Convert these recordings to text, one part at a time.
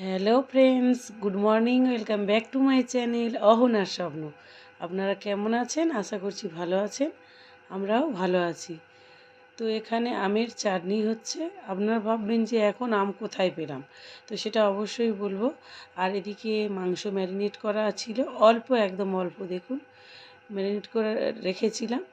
Hello friends good morning welcome back to my channel অহনার স্বপ্ন আপনারা কেমন আছেন? আশা করছি ভালো আছেন। আমরাও ভালো আছি। তো এখানে আমের চাটনি হচ্ছে। আপনারা ভাববেন যে এখন আম কোথায় পেলাম? তো সেটা অবশ্যই বলব। আর এদিকে মাংস ম্যারিনেট করা ছিল। অল্প, একদম অল্প, দেখুন। ম্যারিনেট করে রেখেছিলাম।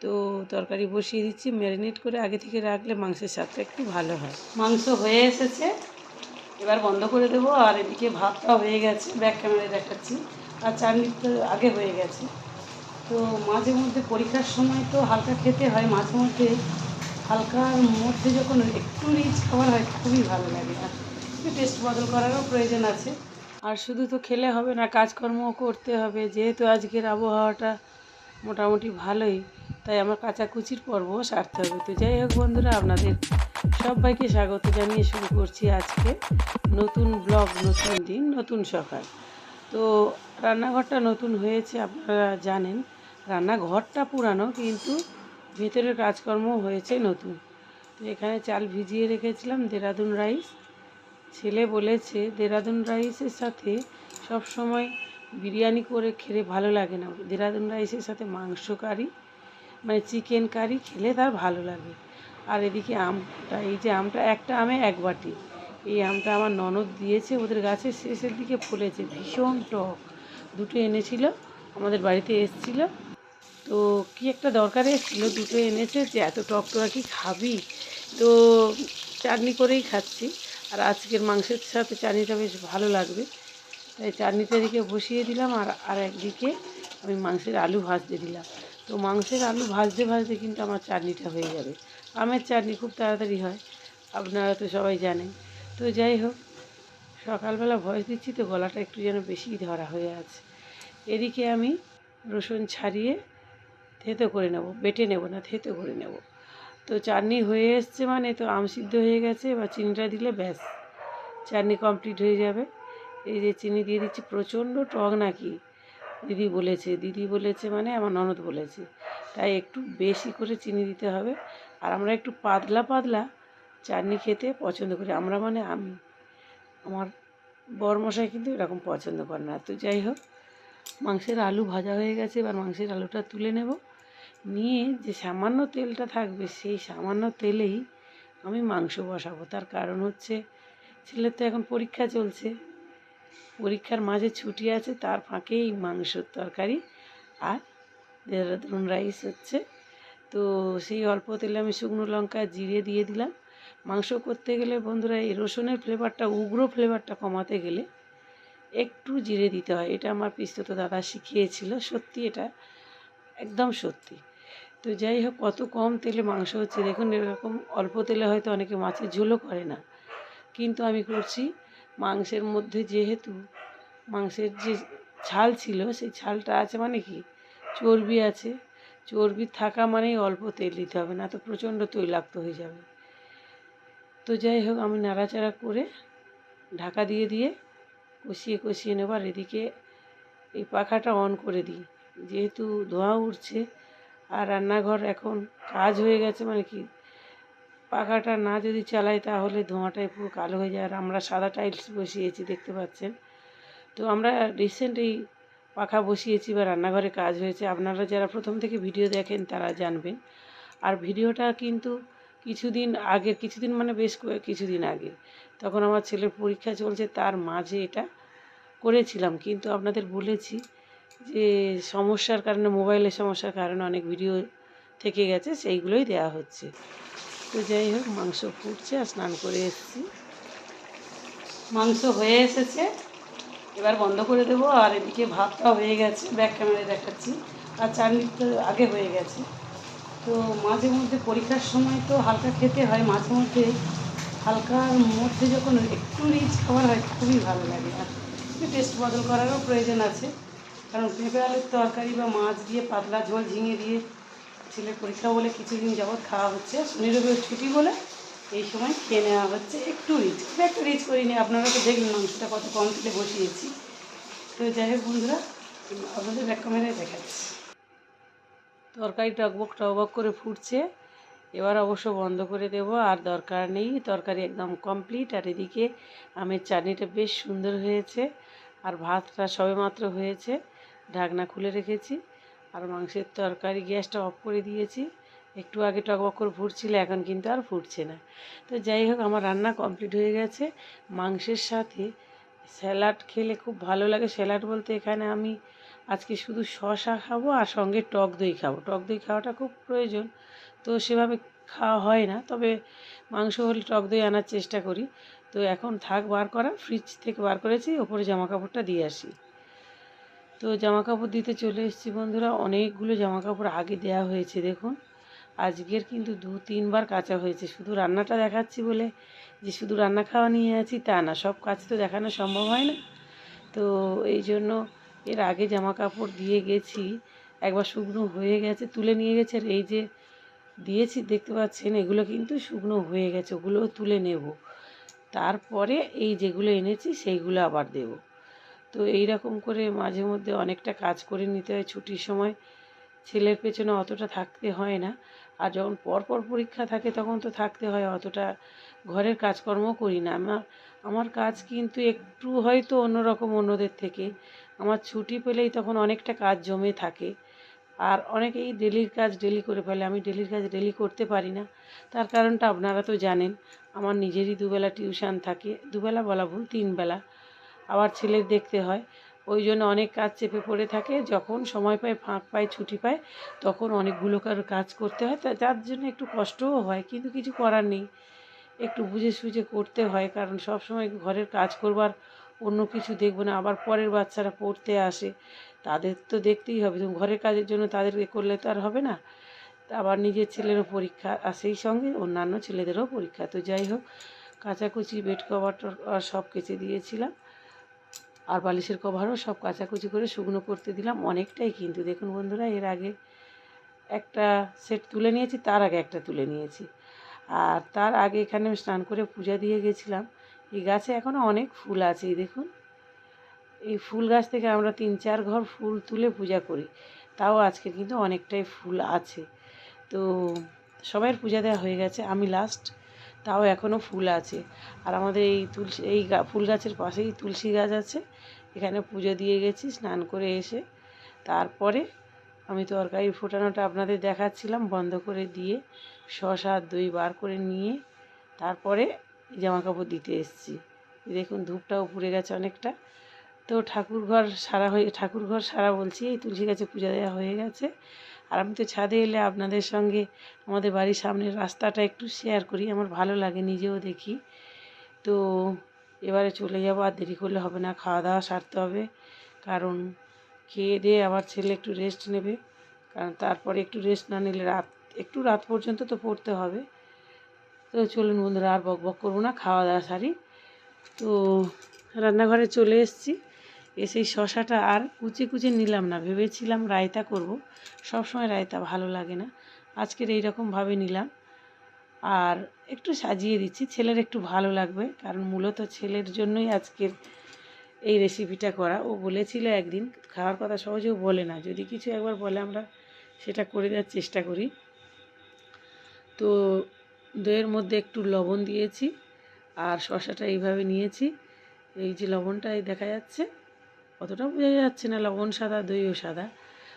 তো তরকারি বসিয়ে দিচ্ছি। ম্যারিনেট করে আগে থেকে রাখলে মাংসের স্বাদটা একটু ভালো হয়। মাংস হয়ে এসেছে। এবার বন্ধ করে দেবো, আর এদিকে ভাতটা হয়ে গেছে ব্যাক ক্যামেরায় দেখাচ্ছি। আর চাটনি তো আগে হয়ে গেছে। তো মাঝে মধ্যে পরীক্ষার সময় তো হালকা খেতে হয়, মাঝে মধ্যে হালকার মধ্যে যখন একটু রিচ খাবার হয়, খুবই ভালো লাগে আর টেস্ট বদল করারও প্রয়োজন আছে। আর শুধু তো খেলে হবে না, কাজকর্মও করতে হবে। যেহেতু আজকের আবহাওয়াটা মোটামুটি ভালোই, তাই আমার কাচাকুচির পর্বও সারতে হবে। তো যাই হোক বন্ধুরা, আপনাদের সবাইকে স্বাগত জানিয়ে শুরু করছি আজকে নতুন ব্লগ, নতুন দিন, নতুন সকাল। তো রান্নাঘরটা নতুন হয়েছে, আপনারা জানেন। রান্নাঘরটা পুরানো, কিন্তু ভেতরের কাজকর্ম হয়েছে নতুন। তো এখানে চাল ভিজিয়ে রেখেছিলাম, দেরাদুন রাইস। ছেলে বলেছে, দেরাদুন রাইসের সাথে সব সময় বিরিয়ানি করে খেলে ভালো লাগে না। দেরাদুন রাইসের সাথে মাংস কারি মানে চিকেন কারি খেলে তার ভালো লাগে। আর এদিকে আমটা, এই যে আমটা, একটা আমে এক বাটি। এই আমটা আমার ননদ দিয়েছে, ওদের গাছের শেষের দিকে ফুলেছে, ভীষণ টক। দুটো এনেছিল, আমাদের বাড়িতে এসছিল। তো কি একটা দরকারে এসেছিল দুটো এনেছে, যে এত টক তোরা কি খাবি? তো চাটনি করেই খাচ্ছি। আর আজকের মাংসের সাথে চাটনিটা বেশ ভালো লাগবে। তাই চাটনিটা এদিকে বসিয়ে দিলাম, আর আর একদিকে আমি মাংসের আলু ভাজতে দিলাম। তো মাংসের আলু ভাজতে ভাজতে কিন্তু আমার চাটনিটা হয়ে যাবে। আমের চাটনি খুব তাড়াতাড়ি হয়, আপনারা তো সবাই জানেন। তো যাই হোক, সকালবেলা ভয়েস দিচ্ছি তো গলাটা একটু যেন বেশি ধরা হয়ে আছে। এদিকে আমি রসুন ছাড়িয়ে থেতো করে নেব, বেটে নেব না, থেতো করে নেব। তো চাটনি হয়ে এসছে মানে তো আম সিদ্ধ হয়ে গেছে, এবার চিনিটা দিলে ব্যাস, চাটনি কমপ্লিট হয়ে যাবে। এই যে চিনি দিয়ে দিচ্ছি, প্রচণ্ড টক নাকি, দিদি বলেছে দিদি বলেছে মানে আমার ননদ বলেছে। তাই একটু বেশি করে চিনি দিতে হবে। আর আমরা একটু পাতলা পাতলা চাটনি খেতে পছন্দ করি। আমরা মানে আমি, আমার বরমশাই কিন্তু এরকম পছন্দ করে না। তো যাই হোক, মাংসের আলু ভাজা হয়ে গেছে। এবার মাংসের আলুটা তুলে নেব। নিয়ে যে সামান্য তেলটা থাকবে, সেই সামান্য তেলেই আমি মাংস বসাবো। তার কারণ হচ্ছে, ছেলের তো এখন পরীক্ষা চলছে। পরীক্ষার মাঝে ছুটি আছে, তার ফাঁকেই মাংসর তরকারি আর দেহরাদুন রাইস হচ্ছে। তো সেই অল্প তেলে আমি শুকনো লঙ্কা জিরে দিয়ে দিলাম। মাংস করতে গেলে বন্ধুরা এই রসুনের ফ্লেভারটা উগ্র ফ্লেভারটা কমাতে গেলে একটু জিরে দিতে হয়। এটা আমার পিস্তত দাদা শিখিয়েছিল। সত্যি এটা একদম সত্যি। তো যাই হোক, কত কম তেলে মাংস হচ্ছে। দেখুন, এরকম অল্প তেলে হয়তো অনেকে মাছের ঝোলও করে না। কিন্তু আমি করছি মাংসের মধ্যে যেহেতু মাংসের যে ছাল ছিল, সেই ছালটা আছে মানে কি? চর্বি আছে। চর্বি থাকা মানেই অল্প তেল দিতে হবে, না তো প্রচণ্ড তৈলাক্ত হয়ে যাবে। তো যাই হোক, আমি নাড়াচাড়া করে ঢাকা দিয়ে দিয়ে কষিয়ে কষিয়ে নেবার এদিকে এই পাখাটা অন করে দিই। যেহেতু ধোঁয়া উঠছে আর রান্নাঘর এখন কাজ হয়ে গেছে মানে কি পাখাটা না যদি চালাই তাহলে ধোঁয়াটাই পুরো কালো হয়ে যায়। আর আমরা সাদা টাইলস বসিয়েছি, দেখতে পাচ্ছেন। তো আমরা রিসেন্ট এই পাখা বসিয়েছি বা রান্নাঘরে কাজ হয়েছে, আপনারা যারা প্রথম থেকে ভিডিও দেখেন তারা জানবেন। আর ভিডিওটা কিন্তু কিছুদিন আগের কিছুদিন মানে বেশ কিছুদিন আগে। তখন আমার ছেলের পরীক্ষা চলছে, তার মাঝে এটা করেছিলাম। কিন্তু আপনাদের বলেছি যে সমস্যার কারণে, মোবাইলের সমস্যার কারণে অনেক ভিডিও থেকে গেছে, সেইগুলোই দেওয়া হচ্ছে। তো যাই হোক, মাংস ফুটছে আর স্নান করে এসেছি। মাংস হয়ে এসেছে। এবার বন্ধ করে দেবো, আর এদিকে ভাতটা হয়ে গেছে ব্যাক ক্যামেরায় দেখাচ্ছি। আর চাটনি তো আগে হয়ে গেছে। তো মাঝে মধ্যে পরীক্ষার সময় তো হালকা খেতে হয়, মাঝে মধ্যে হালকার মধ্যে যখন একটু রিচ খাবার হয়, খুবই ভালো লাগে। আর একটু টেস্ট বদল করারও প্রয়োজন আছে। কারণ পেঁপে আলুর তরকারি বা মাছ দিয়ে পাতলা ঝোল ঝিঙে দিয়ে ছেলের পরীক্ষা বলে কিছুদিন যাবৎ খাওয়া হচ্ছে। শনি রবিবার ছুটি বলে এই সময় খেয়ে নেওয়া হচ্ছে। একটু রিচ, খুব একটা রিচ করিনি। আপনারা তো দেখলেন মাংসটা কত কম তেলে বসিয়েছি। তো যাই হোক বন্ধুরা, আপনাদের ব্যাক ক্যামেরায় দেখাচ্ছি। তরকারি টকবক টকবক করে ফুটছে। এবার অবশ্য বন্ধ করে দেব, আর দরকার নেই। তরকারি একদম কমপ্লিট আর এদিকে আমের চাটনিটা বেশ সুন্দর হয়েছে। আর ভাতটা সবেমাত্র হয়েছে। ঢাকনা খুলে রেখেছি। আর মাংসের তরকারি গ্যাসটা অফ করে দিয়েছি। একটু আগে টকবক করে ফুটছিল, এখন কিন্তু আর ফুটছে না। তো যাই হোক, আমার রান্না কমপ্লিট হয়ে গেছে। মাংসের সাথে স্যালাড খেলে খুব ভালো লাগে। স্যালাড বলতে এখানে আমি আজকে শুধু শশা খাব আর সঙ্গে টক দই খাব। টক দই খাওয়াটা খুব প্রয়োজন, তো সেভাবে খাওয়া হয় না। তবে মাংস হলে টক দই আনার চেষ্টা করি। তো এখন থাক, বার করা। ফ্রিজ থেকে বার করেছি, ওপরে জামা কাপড়টা দিয়ে আসি। তো জামা কাপড় দিতে চলে এসেছি বন্ধুরা। অনেকগুলো জামা কাপড় আগে দেওয়া হয়েছে, দেখুন। আজকের কিন্তু দু তিনবার কাচা হয়েছে। শুধু রান্নাটা দেখাচ্ছি বলে যে শুধু রান্না খাওয়া নিয়ে আছি তা না, সব কাজ তো দেখানো সম্ভব হয় না। তো এই জন্য এর আগে জামা কাপড় দিয়ে গেছি, একবার শুকনো হয়ে গেছে, তুলে নিয়ে গেছে। এই যে দিয়েছি, দেখতে পাচ্ছেন, এগুলো কিন্তু শুকনো হয়ে গেছে ওগুলোও তুলে নেব। তারপরে এই যেগুলো এনেছি, সেইগুলো আবার দেব। তো এই রকম করে মাঝে মধ্যে অনেকটা কাজ করে নিতে হয় ছুটির সময়। ছেলের পেছনে অতটা থাকতে হয় না। আর যখন পরপর পরীক্ষা থাকে তখন তো থাকতে হয়, অতটা ঘরের কাজকর্ম করি না। আমার আমার কাজ কিন্তু একটু হয়তো অন্যরকম অন্যদের থেকে। আমার ছুটি পেলেই তখন অনেকটা কাজ জমে থাকে। আর অনেকেই ডেলির কাজ ডেলি করে ফেলে। আমি ডেলির কাজ ডেলি করতে পারি না। তার কারণটা আপনারা তো জানেন, আমার নিজেরই দুবেলা টিউশন থাকে। দুবেলা বলা ভুল, তিনবেলা। আবার ছেলের দেখতে হয়। ওই জন্য অনেক কাজ চেপে পড়ে থাকে। যখন সময় পায়, ফাঁক পায়, ছুটি পায়, তখন অনেকগুলো কাজ করতে হয়। তা যার জন্য একটু কষ্টও হয়, কিন্তু কিছু করার নেই। একটু বুঝে সুঝে করতে হয়, কারণ সব সময় ঘরের কাজ করবার অন্য কিছু দেখব না। আবার পরের বাচ্চারা পড়তে আসে, তাদের তো দেখতেই হবে। ঘরের কাজের জন্য তাদেরকে করলে তো আর হবে না। আবার নিজের ছেলেরও পরীক্ষা আর সেই সঙ্গে, অন্যান্য ছেলেদেরও পরীক্ষা। তো যাই হোক, কাচাকুচি, বেড কভার সব কেচে দিয়েছিলাম। আর বালিশের কভারও সব কাচাকুচি করে শুকনো করতে দিলাম অনেকটাই কিন্তু। দেখুন বন্ধুরা, এর আগে একটা সেট তুলে নিয়েছি, তার আগে একটা তুলে নিয়েছি। আর তার আগে এখানে আমি স্নান করে পূজা দিয়ে গেছিলাম। এই গাছে এখনও অনেক ফুল আছে, এই দেখুন। এই ফুল গাছ থেকে আমরা তিন চার ঘর ফুল তুলে পূজা করি, তাও আজকে কিন্তু অনেকটাই ফুল আছে। তো সবাইয়ের পূজা দেওয়া হয়ে গেছে। আমি লাস্ট তাও এখনও ফুল আছে। আর আমাদের এই তুলসী, এই ফুল গাছের পাশেই তুলসী গাছ আছে। এখানে পুজো দিয়ে গেছি, স্নান করে এসে। তারপরে আমি তরকারি ফোটানোটা আপনাদের দেখাচ্ছিলাম, বন্ধ করে দিয়ে শশা দই বার করে নিয়ে তারপরে জামা কাপড় দিতে এসেছি। দেখুন, ধূপটাও পুড়ে গেছে অনেকটা। তো ঠাকুর ঘর সারা হয়ে ঠাকুর ঘর সারা বলছি, এই তুলসী গাছে পূজা দেওয়া হয়ে গেছে। আর আমি তো ছাদে এলে আপনাদের সঙ্গে আমাদের বাড়ির সামনের রাস্তাটা একটু শেয়ার করি, আমার ভালো লাগে নিজেও দেখি। তো এবারে চলে যাব আর দেরি করলে হবে না, খাওয়া দাওয়া সারতে হবে। কারণ খেয়ে দিয়ে আবার ছেলে একটু রেস্ট নেবে, কারণ তারপরে একটু রেস্ট না নিলে রাত, একটু রাত পর্যন্ত তো পড়তে হবে। তো চলুন বন্ধুরা, আর বক বক করব না, খাওয়া দাওয়া সারি। তো রান্নাঘরে চলে এসেছি। এসে শশাটা আর কুচি কুচি নিলাম না। ভেবেছিলাম রায়তা করব। সব সময় রায়তা ভালো লাগে না। আজকের এই রকমভাবে নিলাম। আর একটু সাজিয়ে দিচ্ছি। ছেলের একটু ভালো লাগবে। কারণ মূলত ছেলের জন্যই আজকের এই রেসিপিটা করা। ও বলেছিল একদিন, খাওয়ার কথা সহজেও বলে না। যদি কিছু একবার বলে আমরা সেটা করে দেওয়ার চেষ্টা করি। তো দইয়ের মধ্যে একটু লবণ দিয়েছি। আর শশাটা এইভাবে নিয়েছি। এই যে লবণটা দেখা যাচ্ছে। অতটা বোঝা যাচ্ছে না, লবণ সাদা, দইও সাদা।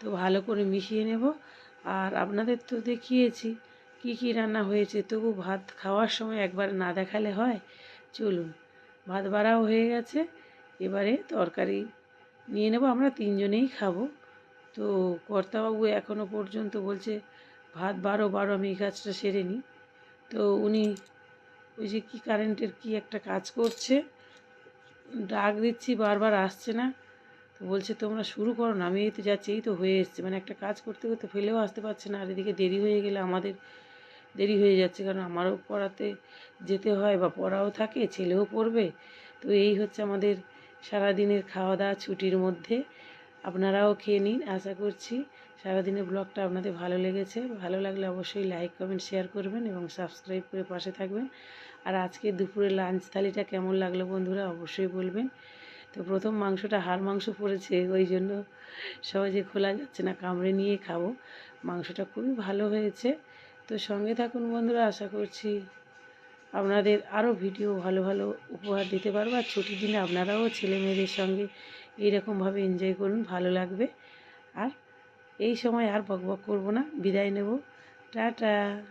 তো ভালো করে মিশিয়ে নেব। আর আপনাদের তো দেখিয়েছি কি কি রান্না হয়েছে, তবু ভাত খাওয়ার সময় একবার না দেখালে হয়। চলুন, ভাত বাড়াও হয়ে গেছে। এবারে তরকারি নিয়ে নেব, আমরা তিনজনেই খাব। তো কর্তাবাবু এখনও পর্যন্ত বলছে, ভাত বারো বারো আমি এই কাজটা সেরে নিই। তো উনি ওই যে কি কারেন্টের কি একটা কাজ করছে ডাক দিচ্ছি, বারবার আসছে না। তো বলছে, তোমরা শুরু করো না, আমি এই তো যাচ্ছি, এই তো হয়ে এসছে। মানে একটা কাজ করতে করতে ফেলেও আসতে পারছে না। আর এদিকে দেরি হয়ে গেলে আমাদের দেরি হয়ে যাচ্ছে, কারণ আমারও পড়াতে যেতে হয় বা পড়াও থাকে, ছেলেও পড়বে। তো এই হচ্ছে আমাদের সারাদিনের খাওয়া দাওয়া ছুটির মধ্যে। আপনারাও খেয়ে নিন, আশা করছি সারাদিনের ব্লগটা আপনাদের ভালো লেগেছে। ভালো লাগলে অবশ্যই লাইক কমেন্ট শেয়ার করবেন এবং সাবস্ক্রাইব করে পাশে থাকবেন। আর আজকে দুপুরে লাঞ্চ থালিটা কেমন লাগল বন্ধুরা অবশ্যই বলবেন। তো প্রথম মাংসটা হাড় মাংস পড়েছে, ওই জন্য সহজে খোলা যাচ্ছে না, কামড়ে নিয়ে খাব। মাংসটা খুবই ভালো হয়েছে। তো সঙ্গে থাকুন বন্ধুরা, আশা করছি আপনাদের আরও ভিডিও ভালো ভালো উপহার দিতে পারব। আর ছুটির দিনে আপনারাও ছেলে মেয়েদের সঙ্গে এইরকমভাবে এনজয় করুন, ভালো লাগবে। আর এই সময় আর বক বক করব না, বিদায় নেব। টাটা।